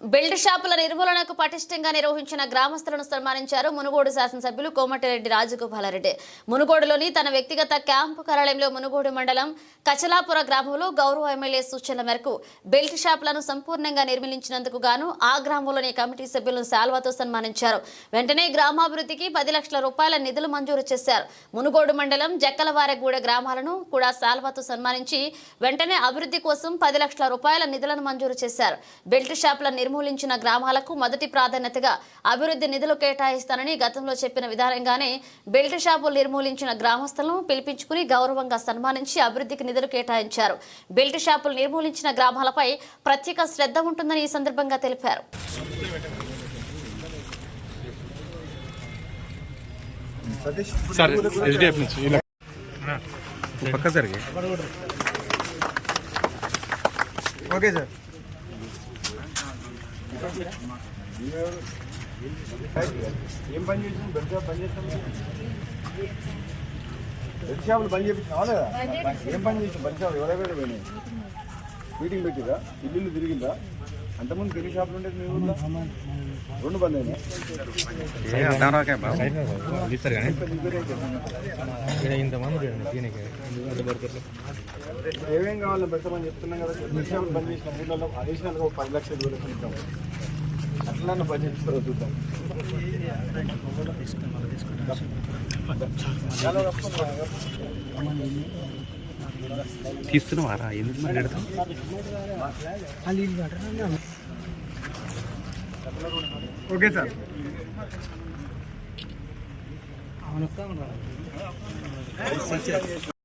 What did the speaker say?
Belt షాపుల నిర్మూలనకు పటిష్టంగా నిర్వహించిన గ్రామస్తులను సన్మానించారు మునుగోడు శాసనసభ్యులు కోమటిరెడ్డి రాజగోపాలరెడ్డి. మునుగోడులోని తన వ్యక్తిగత క్యాంపు కార్యాలయంలో మునుగోడు మండలం కచలాపుర గ్రామంలో గౌరవ ఎమ్మెల్యే సూచనల మేరకు బెల్ట్ షాపులను సంపూర్ణంగా నిర్మించినందుకు గాను ఆ గ్రామంలోని కమిటీ సభ్యులను శాల్వాతో సన్మానించారు. వెంటనే గ్రామాభివృద్ధికి పది లక్షల రూపాయల నిధులు మంజూరు చేశారు. మునుగోడు మండలం జక్కలవారగూడ గ్రామాలను కూడా శాల్వాతో సన్మానించి వెంటనే అభివృద్ధి కోసం పది లక్షల రూపాయల నిధులను మంజూరు చేశారు. బెల్ట్ షాపుల నిర్మూలించిన గ్రామాలకు మొదటి ప్రాధాన్యతగా అభివృద్ధి నిధులు కేటాయిస్తానని గతంలో చెప్పిన విధానంగానే బెల్ట్ షాపులు నిర్మూలించిన గ్రామస్తులను పిలిపించుకుని గౌరవంగా సన్మానించి అభివృద్ధికి నిధులు కేటాయించారు. బెల్ట్ షాపులు నిర్మూలించిన గ్రామాలపై ప్రత్యేక శ్రద్ధ ఉంటుందని ఈ సందర్భంగా తెలిపారు. Okay sir. ఏం పని చేసింది బెడ్ షాప్ పని చేస్తాం బెడ్ షాపులు పని చేపించినావా లేదా ఏం పని చేసి బెడ్ షాప్ ఎవరెవరు పోయినాయి మీటింగ్ పెట్టిరా ఇల్లు తిరిగిందా అంతకుముందు పెళ్ళి షాపులు ఉండేది మీ ఊళ్ళో రెండు బంద్ అయినాయి కానీ ఏమేం కావాలో పెట్టమని చెప్తున్నాం కదా. బెడ్ షాపులు బంద్ చేసిన ఊళ్ళలో అడిషనల్గా ఒక పది లక్షలు కూడా ఇస్తాం అట్లా చేపిస్తారో చూద్దాం. తీస్తున్నావారా? ఎందుకు మరి పెడతాం ఓకే సార్.